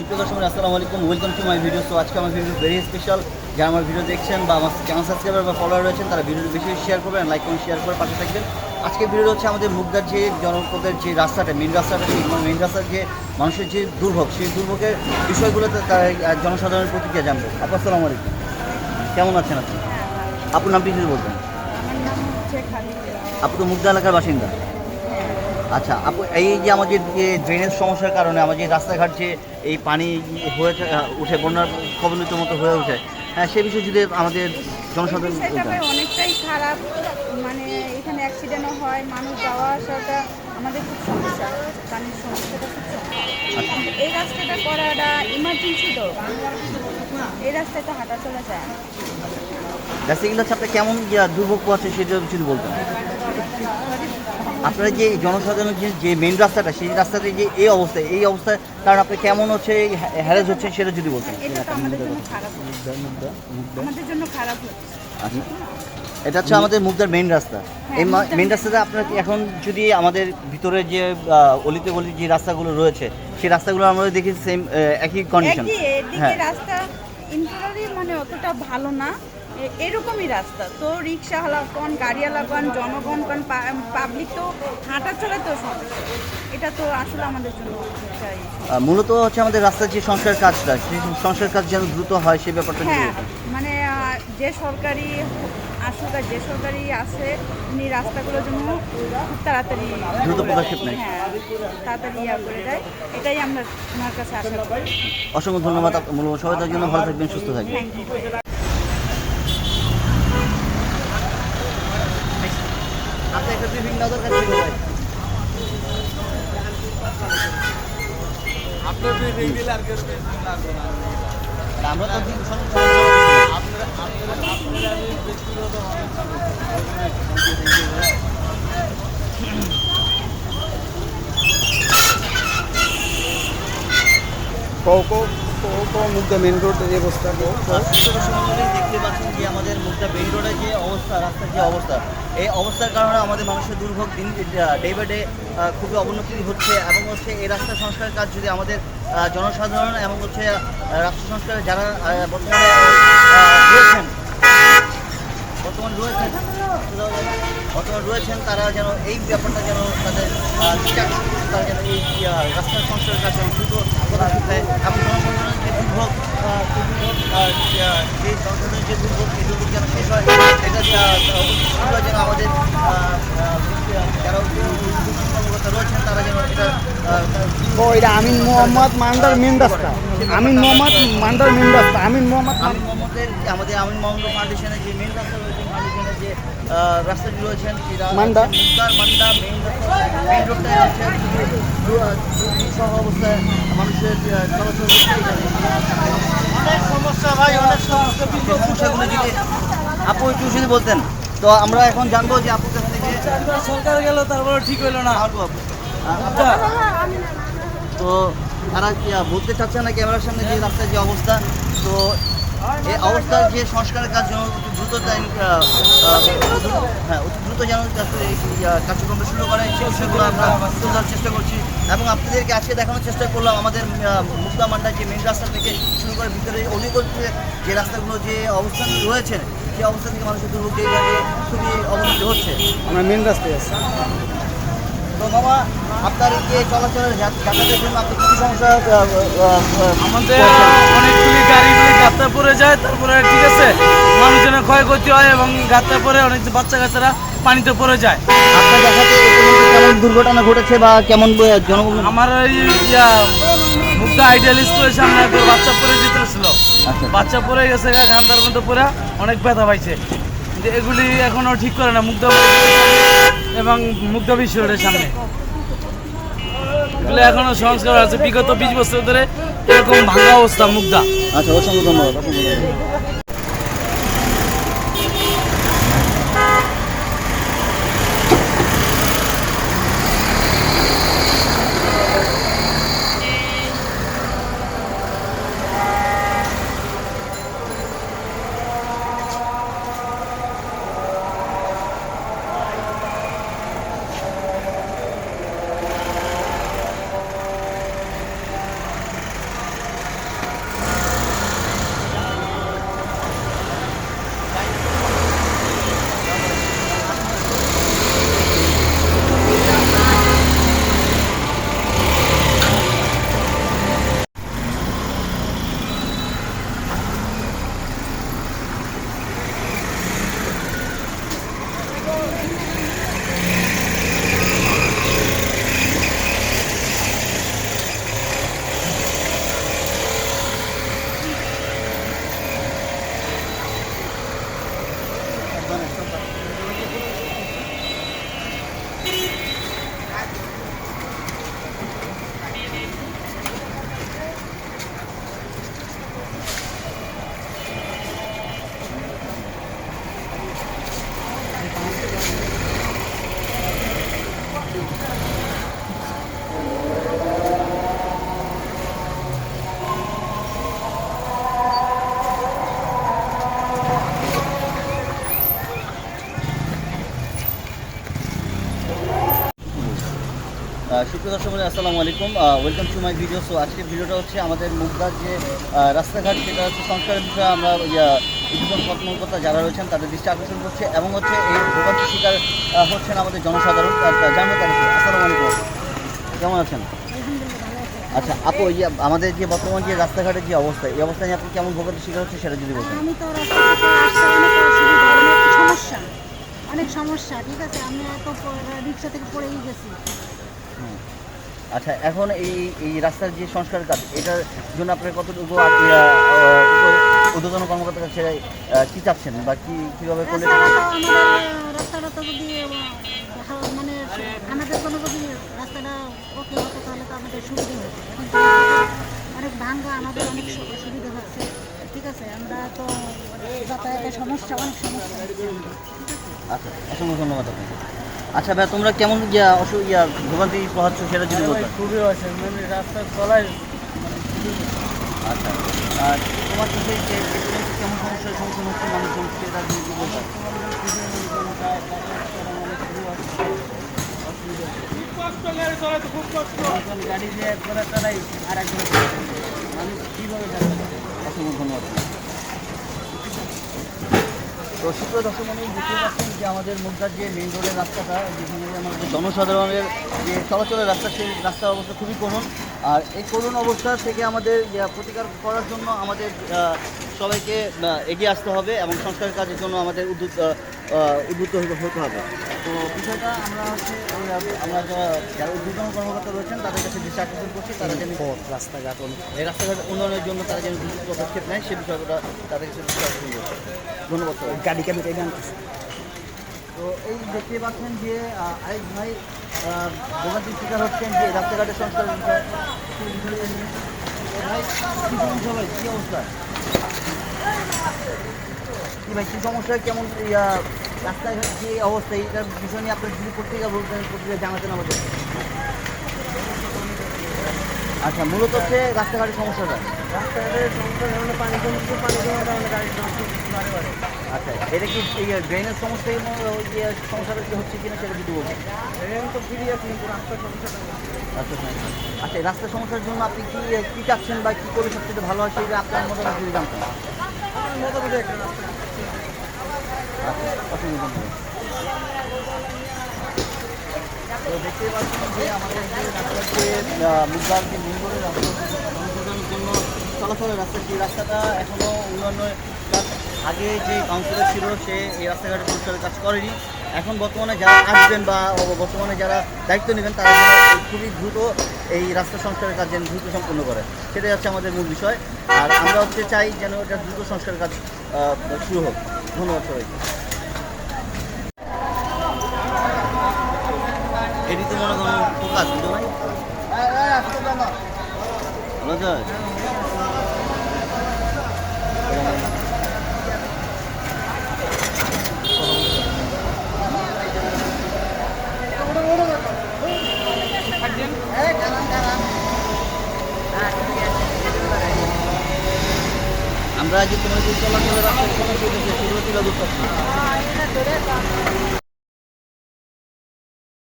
সুপ্রিয় দর্শক আসসালামু আলাইকুম। ওয়েলকাম টু মাই ভিডিও তো আজকে আমার ভিডিও ভেরি স্পেশাল যারা আমার ভিডিও দেখছেন বা আমার চ্যানেল সাবস্ক্রাইবার বা ফলোয়ার রয়েছেন তারা ভিডিওটি বেশি শেয়ার করবেন লাইক করুন শেয়ার করে পাশে থাকবেন। আজকে ভিডিও হচ্ছে আমাদের মুগদার যে জনপদের যে রাস্তাটা মেন রাস্তাটা সেই মেন রাস্তার যে মানুষের যে দুর্ভোগ সেই দুর্ভোগের বিষয়গুলোতে তার জনসাধারণের প্রতিক্রিয়া জানব। আপু আসসালামু আলাইকুম। কেমন আছেন আপনি? আপনার নামটি যদি বলতেন। নাম হচ্ছে খাদিজা আপনি তো মুগদা এলাকার বাসিন্দা। আচ্ছা আপু এই যে আমাদের যে ড্রেনেজ সমস্যার কারণে আমাদের রাস্তাঘাট যে এই পানি হয়ে উঠে বন্যার কবলিত মতো হয়ে ওঠে হ্যাঁ সে বিষয়ে যদি আমাদের জনসাধারণ অনেকটাই খারাপ মানে এখানে অ্যাক্সিডেন্টও হয় মানুষ যাওয়া আসাটা আমাদের খুব সমস্যা পানির সমস্যাটা খুব সমস্যা। এই রাস্তাটা করাটা ইমার্জেন্সি তো এই রাস্তাটা হাঁটা চলা যায় রাস্তাগুলো হচ্ছে আপনার কেমন দুর্ভোগ পাচ্ছে সেটা যদি বলতেন। আপনারা যে জনসাধারণ যে যে মেন রাস্তাটা সেই রাস্তাতে যে এই অবস্থা এই অবস্থায় কারণ আপনি কেমন হচ্ছে হ্যারেজ হচ্ছে সেটা যদি বলতেন। এটা তো আমাদের জন্য খারাপ হচ্ছে। আমাদের জন্য খারাপ হচ্ছে। আচ্ছা। এটা হচ্ছে আমাদের মুগদার মেইন রাস্তা। এই মুগদার মেইন main রাস্তাতে আপনার এখন যদি আমাদের ভিতরে যে অলিতে গলি যে রাস্তাগুলো রয়েছে সেই রাস্তাগুলো আমরা দেখি সেম একই কন্ডিশন হ্যাঁ। রাস্তা মানে অতটা ভালো না। এরকমই রাস্তা। তো রিক্সাওয়ালা কোন গাড়িওয়ালা কোন জনগণ কোন পাবলিক তো হাঁটা চলে তো সমস্যা এটা তো আসলে আমাদের জন্য। আহ, মূলত হচ্ছে আমাদের রাস্তার যে সংস্কার কাজটা সেই সংস্কার কাজ যেন দ্রুত হয় সেই ব্যাপারটা হ্যাঁ মানে যে সরকারি আসুক আর যে সরকারি আছে উনি রাস্তাগুলোর জন্য খুব তাড়াতাড়ি দ্রুত পদক্ষেপ নেয়। হ্যাঁ তাড়াতাড়ি ইয়া করে দেয়। এটাই আমরা ওনার কাছে আশা করি। অসংখ্য ধন্যবাদ মূল্যবান সহায়তার জন্য। ভালো থাকবেন সুস্থ থাকবেন। ব্রিফিং নজর কাছে ছিল ভাই। আপনার আর কেউ ব্রিফিং লাগবে না। আমরা তো সব আপনার আপনার আপনার আমি ব্যক্তিগত কও। কও কও মেন রোডের এই অবস্থা দেখতে পাচ্ছেন যে আমাদের মুগদা মেন রোডের যে অবস্থা, রাস্তার যে অবস্থা, এই অবস্থার কারণে আমাদের মানুষের দুর্ভোগ দিন ডে বাই ডে খুবই অবনতি হচ্ছে এবং হচ্ছে এই রাস্তা সংস্কারের কাজ যদি আমাদের জনসাধারণ এবং হচ্ছে রাস্তা রাষ্ট্র সংস্কারে যারা বর্তমানে রয়েছেন বর্তমান রয়েছেন বর্তমান রয়েছেন তারা যেন এই ব্যাপারটা যেন তাদের তারা যেন এই রাস্তা রাস্তার কাছে দ্রুত এবং জনসাধারণের যে দুর্ভোগ যে যে, দুর্ভোগ এই দুর্ভোগ যেন শেষ হয় এটা যেন আমাদের ও এটা আমিন মোহাম্মদ মান্দার মেন রাস্তা। আমিন মোহাম্মদ মান্দার মেন রাস্তা। আমিন মোহাম্মদ আমিন মোহাম্মদের আমাদের আমিন মোহাম্মদ ফাউন্ডেশনের যে মেন রাস্তা রয়েছে ফাউন্ডেশনের যে রাস্তাটি রয়েছেন। মুক্তার মান্ডা মেইন রাস্তা হচ্ছে সহ অবস্থায় মানুষের চলাচল অনেক সমস্যা ভাই অনেক সমস্যা। সমস্যাগুলো যদি আপু একটু বলতেন। তো আমরা এখন জানব যে আপুর থেকে সরকার গেল তারপরে ঠিক হইল না। আহ, তো তারা কি বলতে চাচ্ছে না ক্যামেরার সামনে যে রাস্তার যে অবস্থা? তো এই অবস্থার যে সংস্কারের কাজ যেন দ্রুত হ্যাঁ অতি দ্রুত যেন যাতে এই, কার্যক্রম শুরু করে সেই বিষয়গুলো আমরা তুলে ধরার চেষ্টা করছি। এবং আপনাদেরকে আজকে দেখানোর চেষ্টা করলাম আমাদের মুক্তা মান্ডা যে মেন রাস্তা থেকে শুরু করে ভিতরে অলিগলিতে যে রাস্তাগুলো যে অবস্থান রয়েছে সেই অবস্থা থেকে মানুষের দুর্ভোগ যেভাবে খুবই অবনতি হচ্ছে। আমরা মেন রাস্তায় আছি। তো বাবা আপনার এই যে চলাচলের যাতায়াতের জন্য আপনি কি সমস্যা আমাদের অনেকগুলি গাড়িগুলি গাত্তা পড়ে যায় তারপরে ঠিক আছে মানুষজনের ক্ষয়ক্ষতি হয় এবং গাত্তা পরে অনেক বাচ্চা কাচ্চারা পানিতে পড়ে যায়। আপনার দেখাতে কেমন দুর্ঘটনা ঘটেছে বা কেমন জনগণ আমার এই ইয়া মুগ্ধা আইডিয়াল স্কুলের সামনে একবার বাচ্চা পড়ে আচ্ছা। বাচ্চা পড়ে গেছে গা মধ্যে পড়ে অনেক ব্যথা পাইছে। কিন্তু এগুলি এখনও ঠিক করে না মুগ্ধ এবং মুগ্ধ বিশ্বের সামনে। এগুলো এখনও সংস্কার আছে। বিগত বিশ বছর ধরে এরকম ভাঙা অবস্থা মুগ্ধা। আচ্ছা অসংখ্য ধন্যবাদ। সুপ্রিয় দর্শক আসসালামু আলাইকুম। Welcome to my video so আজকের ভিডিওটা হচ্ছে আমাদের মুগদার যে রাস্তাঘাট যেটা হচ্ছে সংস্কারের বিষয়ে আমরা উদ্বোধন কর্মকর্তা যারা রয়েছেন তাদের দৃষ্টি আকর্ষণ করছে এবং হচ্ছে এই ভোগান্তির শিকার হচ্ছেন আমাদের জনসাধারণ। জানব তার আসসালামু আলাইকুম। কেমন আছেন? আচ্ছা আপু এই আমাদের যে বর্তমান যে রাস্তাঘাটের যে অবস্থা এই অবস্থা নিয়ে আপনি কেমন ভোগান্তির শিকার হচ্ছে সেটা যদি বলতেন। আমি তো রাস্তা থেকে আসতে অনেক সমস্যা অনেক সমস্যা ঠিক আছে? আমি তো রিক্সা থেকে পড়েই গেছি। আচ্ছা এখন এই এই রাস্তার যে সংস্কার কাজ এটার জন্য আপনার কতটুকু ঊর্ধ্বতন কর্মকর্তার কাছে কি চাচ্ছেন বা কি কীভাবে করলে রাস্তাটা তো আমাদের যদি আহ, মানে আমাদের কোনো যদি রাস্তাটা ওকে হতো তাহলে তো আমাদের সুবিধা হতো। অনেক ভাঙ্গা আমাদের অনেক সুবিধা হচ্ছে। ঠিক আছে আমরা তো যাতায়াতের সমস্যা অনেক সমস্যা। আচ্ছা অসংখ্য ধন্যবাদ আপনাকে। আচ্ছা ভাই তোমরা কেমন ইয়া অসু ইয়া ভোগান্তি পোহাচ্ছ সেটা যদি বলতেন খুবই আছে মানে রাস্তা চলাই আচ্ছা আর তোমার যে- কেমন সমস্যার সম্মুখীন হচ্ছে মানুষজন সেটা যদি বলতেন গাড়ি দিয়ে একবার চালাই আর একবার মানুষ কীভাবে অসংখ্য ধন্যবাদ। তো সুপ্রিয় দর্শক মনে বুঝতে পারছেন যে আমাদের মুদ্রার যে মেইন রোডের রাস্তাটা, যেখানে আমাদের জনসাধারণের যে চলাচলের রাস্তা, সেই রাস্তার অবস্থা খুবই করুণ আর এই করুণ অবস্থা থেকে আমাদের প্রতিকার করার জন্য আমাদের সবাইকে এগিয়ে আসতে হবে এবং সংস্কার কাজের জন্য আমাদের উদ্যুত উদ্বুদ্ধ হতে হবে। তো বিষয়টা আমরা হচ্ছে আমরা যারা- উদ্বোধন কর্মকর্তা রয়েছেন তাদের কাছে দৃষ্টি আকর্ষণ করছি তারা যেন রাস্তাঘাট এই রাস্তাঘাট উন্নয়নের জন্য তারা যেন দ্রুত পদক্ষেপ নেয় সে বিষয়টা তাদের কাছে দৃষ্টি আকর্ষণ করছি। ধন্যবাদ গাড়ি আনতেছে তো এই দেখতে পাচ্ছেন যে আরেক ভাই ভোগান্তির শিকার হচ্ছেন যে রাস্তাঘাটের সংস্কার বিষয়ে। ভাই কি অবস্থা? কি ভাই কী সমস্যা? কেমন ইয়া, রাস্তাঘাট কী অবস্থা? এইটার বিষয় আপনার যদি পত্রিকা বলতেন পত্রিকা জানাতেন আমাদের। আচ্ছা মূলত হচ্ছে রাস্তাঘাটের সমস্যাটা। রাস্তাঘাটের সমস্যা পানি জমছে পানি জমার কারণে গাড়ি বারে বারে। আচ্ছা এটা কি এই ড্রেনের সমস্যাই ম- ওই যে সমস্যাটা কি হচ্ছে কিনা সেটা যদি ট্রেন তো ফিরে আছে কিন্তু রাস্তার সমস্যাটা আচ্ছা আচ্ছা এই রাস্তার সমস্যার জন্য আপনি কি কি চাচ্ছেন বা কি করলে সবচেয়ে ভালো হয় সেটা আপনার মতামত যদি জানতেন মোটামুটি একটা রাস্তা আচ্ছা ধন্যবাদ। তো দেখতেই পাচ্ছেন যে আমাদের যে যে রাস্তা জন্য চলাচলের রাস্তা সেই রাস্তাটা এখনও উন্নয়নের আগে যে কাউন্সিলর ছিল, সে এই রাস্তাঘাটের সংস্কারের কাজ করেনি। এখন বর্তমানে যারা আসবেন বা বর্তমানে যারা দায়িত্ব নেবেন, তারা খুবই দ্রুত এই রাস্তা সংস্কারের কাজ যেন দ্রুত সম্পন্ন করে। সেটাই হচ্ছে আমাদের মূল বিষয়। আর আমরা হচ্ছে চাই যেন এটা দ্রুত সংস্কারের কাজ শুরু হোক। ধন্যবাদ সবাইকে। এটি তো মনে করেন ফোকাস বুঝো ভালো যায় আমরা যে তোমার